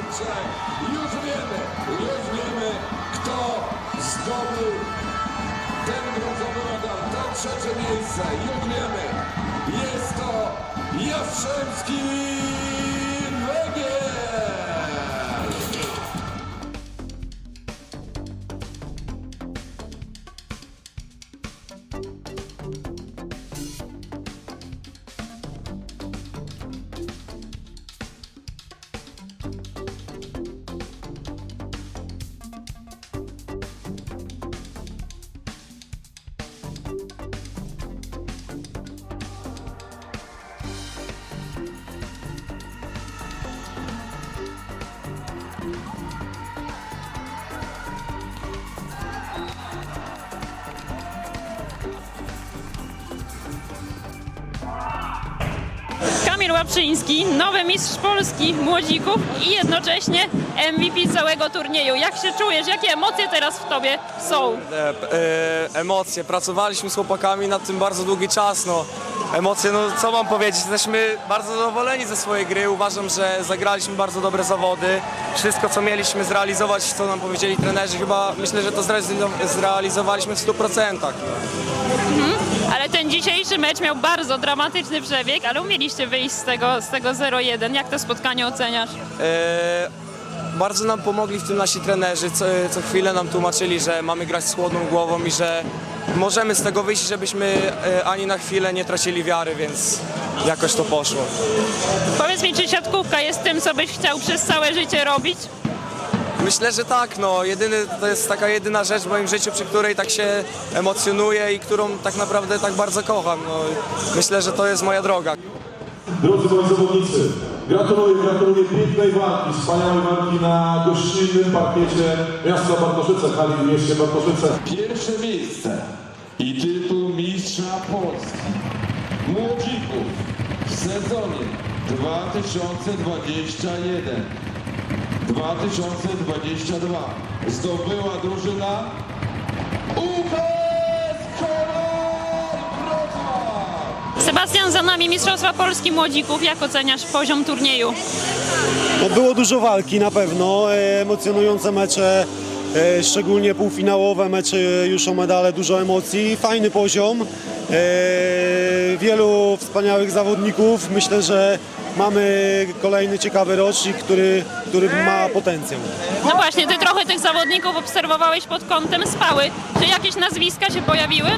Kurczę, już wiemy, już wiemy, kto zdobył ten brązowy medal, to trzecie miejsce, już wiemy. Jest to Jastrzębski Węgiel! Kamil Łapczyński, nowy mistrz Polski młodzików i jednocześnie MVP całego turnieju. Jak się czujesz? Jakie emocje teraz w tobie są? E, e, emocje. Pracowaliśmy z chłopakami nad tym bardzo długi czas. No. Emocje, no co mam powiedzieć, jesteśmy bardzo zadowoleni ze swojej gry. Uważam, że zagraliśmy bardzo dobre zawody. Wszystko, co mieliśmy zrealizować, co nam powiedzieli trenerzy, chyba myślę, że to zrealizo- zrealizowaliśmy w 100%. Ale ten dzisiejszy mecz miał bardzo dramatyczny przebieg, ale umieliście wyjść z tego, z tego 0-1. Jak to spotkanie oceniasz? E, bardzo nam pomogli w tym nasi trenerzy, co, co chwilę nam tłumaczyli, że mamy grać z chłodną głową i że możemy z tego wyjść, żebyśmy e, ani na chwilę nie tracili wiary, więc jakoś to poszło. Powiedz mi, czy siatkówka jest tym, co byś chciał przez całe życie robić? Myślę, że tak, no jedyny, to jest taka jedyna rzecz w moim życiu, przy której tak się emocjonuję i którą tak naprawdę tak bardzo kocham. No, myślę, że to jest moja droga. Drodzy moi zawodnicy, gratuluję, gratuluję pięknej walki, wspaniałej walki na gościnnym parkiecie miasta Bartoszyce, hali w mieście Bartoszyce. Pierwsze miejsce i tytuł mistrza Polski młodzików w sezonie 2021 2022 zdobyła drużyna Sebastian, za nami Mistrzostwa Polski Młodzików. Jak oceniasz poziom turnieju? No było dużo walki na pewno, e, emocjonujące mecze, e, szczególnie półfinałowe mecze już o medale, dużo emocji, fajny poziom, e, wielu wspaniałych zawodników. Myślę, że mamy kolejny ciekawy rocznik, który, który ma potencjał. No właśnie, ty trochę tych zawodników obserwowałeś pod kątem spały. Czy jakieś nazwiska się pojawiły?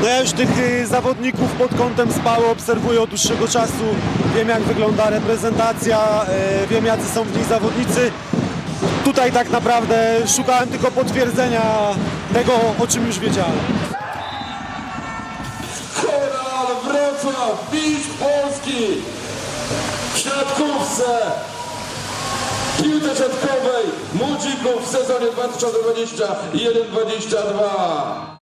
No ja już tych y, zawodników pod kątem spały obserwuję od dłuższego czasu, wiem jak wygląda reprezentacja, e, wiem jacy są w niej zawodnicy. Tutaj tak naprawdę szukałem tylko potwierdzenia tego, o czym już wiedziałem. Koral Wrocław, mistrz Polski w siatkówce, piłce siatkowej młodzików w sezonie 2021-2022.